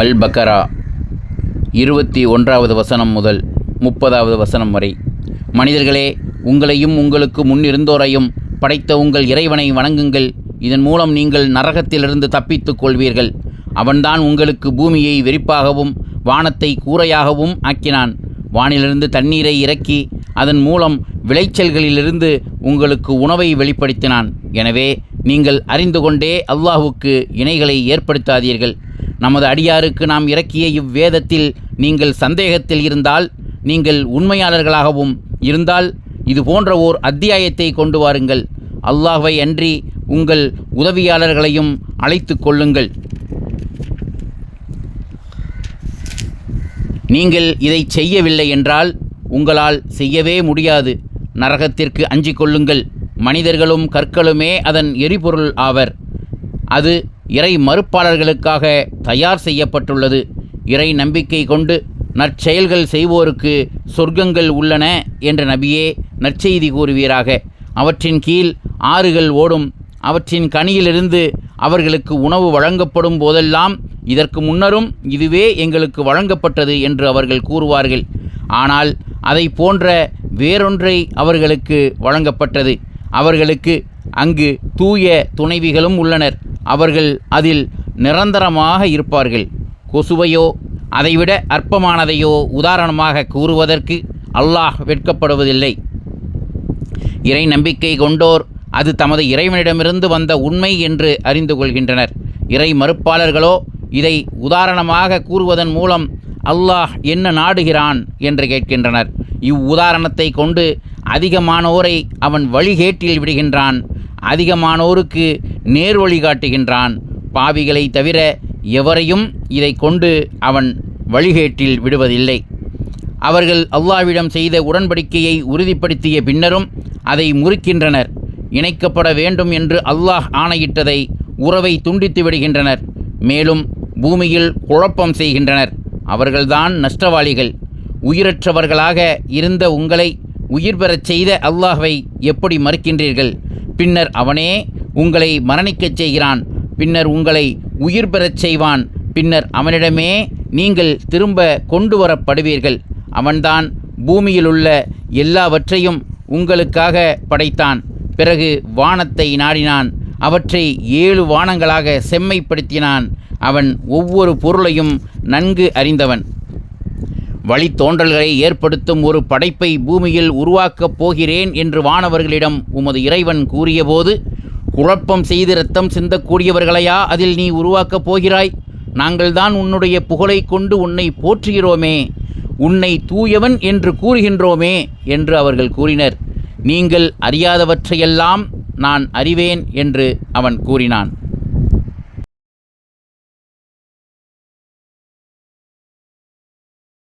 அல் பக்கரா இருபத்தி ஒன்றாவது வசனம் முதல் முப்பதாவது வசனம் வரை. மனிதர்களே உங்களையும் உங்களுக்கு முன்னிருந்தோரையும் படைத்த உங்கள் இறைவனை வணங்குங்கள். இதன் மூலம் நீங்கள் நரகத்திலிருந்து தப்பித்துக் கொள்வீர்கள். அவன்தான் உங்களுக்கு பூமியை வெறிப்பாகவும் வானத்தை கூரையாகவும் ஆக்கினான். வானிலிருந்து தண்ணீரை இறக்கி அதன் மூலம் விளைச்சல்களிலிருந்து உங்களுக்கு உணவை வெளிப்படுத்தினான். எனவே நீங்கள் அறிந்து கொண்டே அல்லாஹுக்கு இணைகளை ஏற்படுத்தாதீர்கள். நமது அடியாருக்கு நாம் இறக்கிய இவ்வேதத்தில் நீங்கள் சந்தேகத்தில் இருந்தால் நீங்கள் உண்மையாளர்களாகவும் இருந்தால் இது போன்ற ஓர் அத்தியாயத்தை கொண்டு வாருங்கள். அல்லாஹ்வை அன்றி உங்கள் உதவியாளர்களையும் அழைத்து கொள்ளுங்கள். நீங்கள் இதை செய்யவில்லை என்றால் உங்களால் செய்யவே முடியாது. நரகத்திற்கு அஞ்சிக் கொள்ளுங்கள். மனிதர்களும் கற்களுமே அதன் எரிபொருள் ஆவர். அது இறை மறுப்பாளர்களுக்காக தயார் செய்யப்பட்டுள்ளது. இறை நம்பிக்கை கொண்டு நற்செயல்கள் செய்வோருக்கு சொர்க்கங்கள் உள்ளன என்ற நபியே நற்செய்தி கூறுவீராக. அவற்றின் கீழ் ஆறுகள் ஓடும். அவற்றின் கனியிலிருந்து அவர்களுக்கு உணவு வழங்கப்படும் போதெல்லாம் இதற்கு முன்னரும் இதுவே எங்களுக்கு வழங்கப்பட்டது என்று அவர்கள் கூறுவார்கள். ஆனால் அதை போன்ற வேறொன்றை அவர்களுக்கு வழங்கப்பட்டது. அவர்களுக்கு அங்கு தூய துணைவிகளும் உள்ளனர். அவர்கள் அதில் நிரந்தரமாக இருப்பார்கள். கொசுவையோ அதைவிட அற்பமானதையோ உதாரணமாக கூறுவதற்கு அல்லாஹ் வெட்கப்படுவதில்லை. இறை நம்பிக்கை கொண்டோர் அது தமது இறைவனிடமிருந்து வந்த உண்மை என்று அறிந்து கொள்கின்றனர். இறை மறுப்பாளர்களோ இதை உதாரணமாக கூறுவதன் மூலம் அல்லாஹ் என்ன நாடுகிறான் என்று கேட்கின்றனர். இவ்வுதாரணத்தை கொண்டு அதிகமானோரை அவன் வழிகேட்டில் விடுகின்றான். அதிகமானோருக்கு நேர் வழி காட்டுகின்றான். பாவிகளை தவிர எவரையும் இதை கொண்டு அவன் வழிகேட்டில் விடுவதில்லை. அவர்கள் அல்லாவிடம் செய்த உடன்படிக்கையை உறுதிப்படுத்திய பின்னரும் அதை முறிக்கின்றனர். இணைக்கப்பட வேண்டும் என்று அல்லாஹ் ஆணையிட்டதை உறவை துண்டித்து விடுகின்றனர். மேலும் பூமியில் குழப்பம் செய்கின்றனர். அவர்கள்தான் நஷ்டவாளிகள். உயிரற்றவர்களாக இருந்த உங்களை உயிர் பெறச் செய்த அல்லாஹ்வை எப்படி மறுக்கின்றீர்கள்? பின்னர் அவனே உங்களை மரணிக்கச் செய்கிறான். பின்னர் உங்களை உயிர் பெறச் செய்வான். பின்னர் அவனிடமே நீங்கள் திரும்ப கொண்டு வரப்படுவீர்கள் அவன்தான் பூமியிலுள்ள எல்லாவற்றையும் உங்களுக்காக படைத்தான். பிறகு வானத்தை நாடினான். அவற்றை ஏழு வானங்களாக செம்மைப்படுத்தினான். அவன் ஒவ்வொரு பொருளையும் நன்கு அறிந்தவன். வழித்தோன்றல்களை ஏற்படுத்தும் ஒரு படைப்பை பூமியில் உருவாக்கப் போகிறேன் என்று வானவர்களிடம் உமது இறைவன் கூறியபோது குழப்பம் செய்து இரத்தம் சிந்தக்கூடியவர்களையா அதில் நீ உருவாக்கப் போகிறாய்? நாங்கள்தான் உன்னுடைய புகழைக் கொண்டு உன்னை போற்றுகிறோமே உன்னை தூயவன் என்று கூறுகின்றோமே என்று அவர்கள் கூறினர். நீங்கள் அறியாதவற்றையெல்லாம் நான் அறிவேன் என்று அவன் கூறினான்.